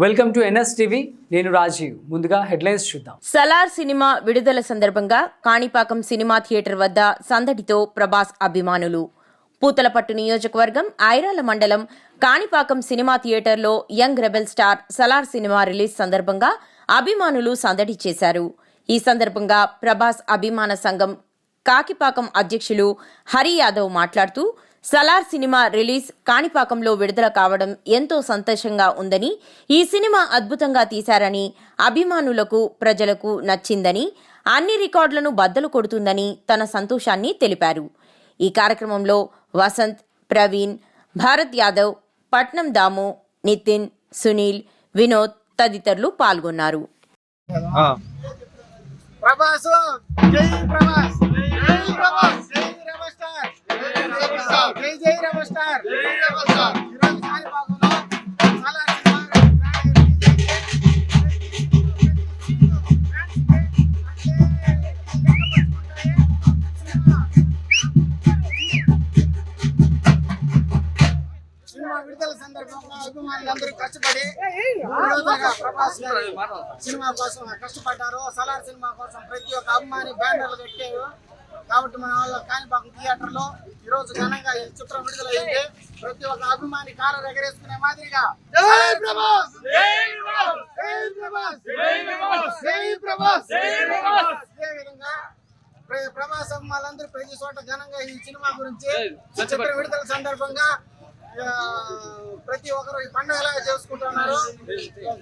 Welcome to NS TV. నేను రాజీవ్. ముందుగా headlines చూద్దాం. సలార్ సినిమా విడుదల సందర్భంగా కాణిపాకం సినిమా థియేటర్ వద్ద సందడితో ప్రభాస్ అభిమానులు. పూతలపట్టు నియోజకవర్గం ఐరాల మండలం కాణిపాకం సినిమా థియేటర్లో young rebel star Salaar cinema release సందర్భంగా అభిమానులు సందడి చేశారు. ఈ సందర్భంగా ప్రభాస్ అభిమాన సంఘం కాకిపాకం అధ్యక్షులు హరి యాదవ్ మాట్లాడుతూ సలార్ సినిమా రిలీజ్ కాణిపాకంలో విడుదల కావడం ఎంతో సంతోషంగా ఉందని ఈ సినిమా అద్భుతంగా తీశారని అభిమానులకు ప్రజలకు నచ్చిందని అన్ని రికార్డులను బద్దలు కొడుతుందని తన సంతోషాన్ని తెలిపారు. ఈ కార్యక్రమంలో వసంత్ ప్రవీణ్ భారత్ యాదవ్ పట్నం దాము నితిన్ సునీల్ వినోద్ తదితరులు పాల్గొన్నారు. ప్రభాస్ జై ప్రభాస్ జై ప్రభాస్! అభిమానులందరూ కష్టపడి ప్రభాస్ గారి సినిమా కోసం కష్టపడ్డారు. సలార్ సినిమా కోసం ప్రతి ఒక్క అభిమాని బ్యానర్లు కట్టారు కాబట్టి మన వాళ్ళ కాణిపాకం థియేటర్లో ఈ రోజు ఘనంగా ఈ చిత్రం విడుదలైంది. ప్రతి ఒక్క అభిమాని కారు ఎగరేసుకునే మాదిరిగా. జై ప్రభాస్! జై ప్రభాస్! జై ప్రభాస్! జై ప్రభాస్! విధంగా ప్రభాస్ ప్రతి చోట ఘనంగా ఈ సినిమా గురించి చిత్ర విడుదల సందర్భంగా ప్రతి ఒక్కరు ఈ పండుగలాగా చేసుకుంటున్నారు.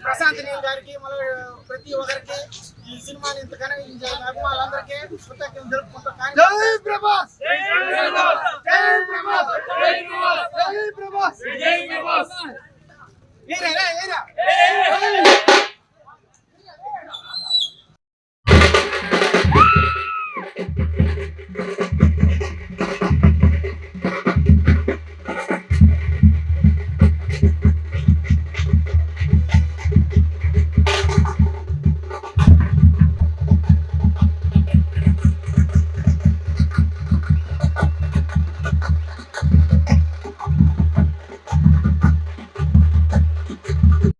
ప్రశాంత్ నీల్ గారికి మళ్ళీ ప్రతి ఒక్కరికి ఈ సినిమాని ఇంత కనగించే అభిమానులందరికీ కృతజ్ఞతలు ¡Ay, ay, ay, ay, ay, ay,